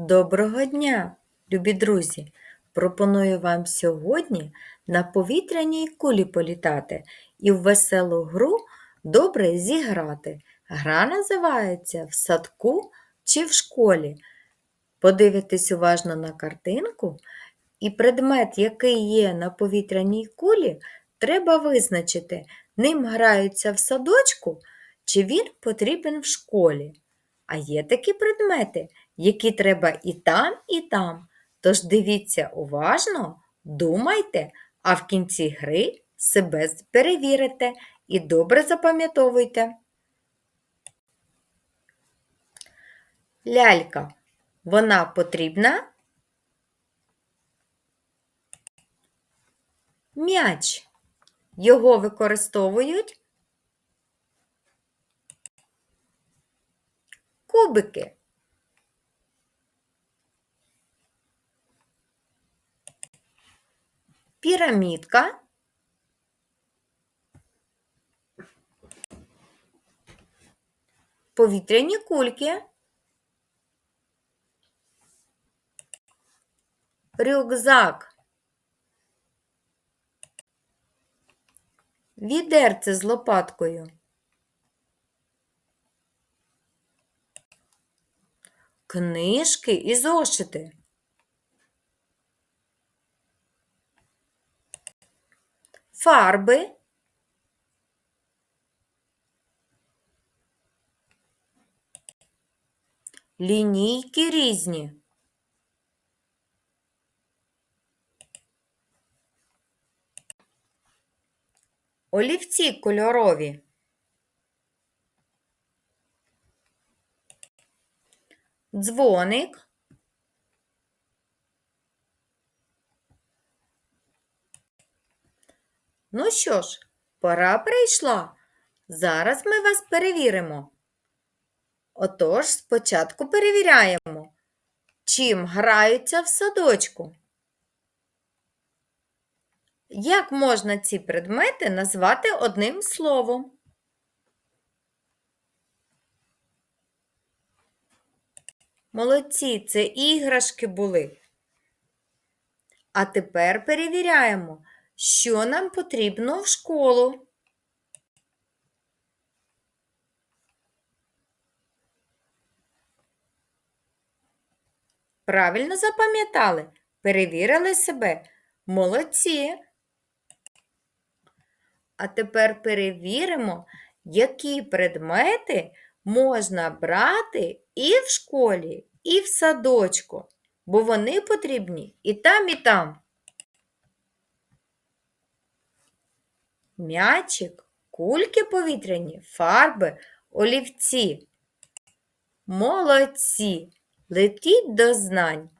Доброго дня, любі друзі! Пропоную вам сьогодні на повітряній кулі політати і в веселу гру добре зіграти. Гра називається В садку чи в школі. Подивитесь уважно на картинку, і предмет, який є на повітряній кулі, треба визначити, ним граються в садочку чи він потрібен в школі. А є такі предмети, які треба і там, і там. Тож дивіться уважно, думайте, а в кінці гри себе перевірите і добре запам'ятовуйте. Лялька. Вона потрібна? М'яч. Його використовують? Кубики. Пірамідка. Повітряні кульки. Рюкзак. Відерце з лопаткою. Книжки і зошити. Фарби. Лінійки різні. Олівці кольорові. Дзвоник. Ну що ж, пора прийшла. Зараз ми вас перевіримо. Отож, спочатку перевіряємо, чим граються в садочку. Як можна ці предмети назвати одним словом? Молодці, це іграшки були. А тепер перевіряємо, що нам потрібно в школу. Правильно запам'ятали? Перевірили себе. Молодці. А тепер перевіримо, які предмети можна брати і в школі, і в садочку, бо вони потрібні і там, і там. М'ячик, кульки повітряні, фарби, олівці. Молодці! Летіть до знань!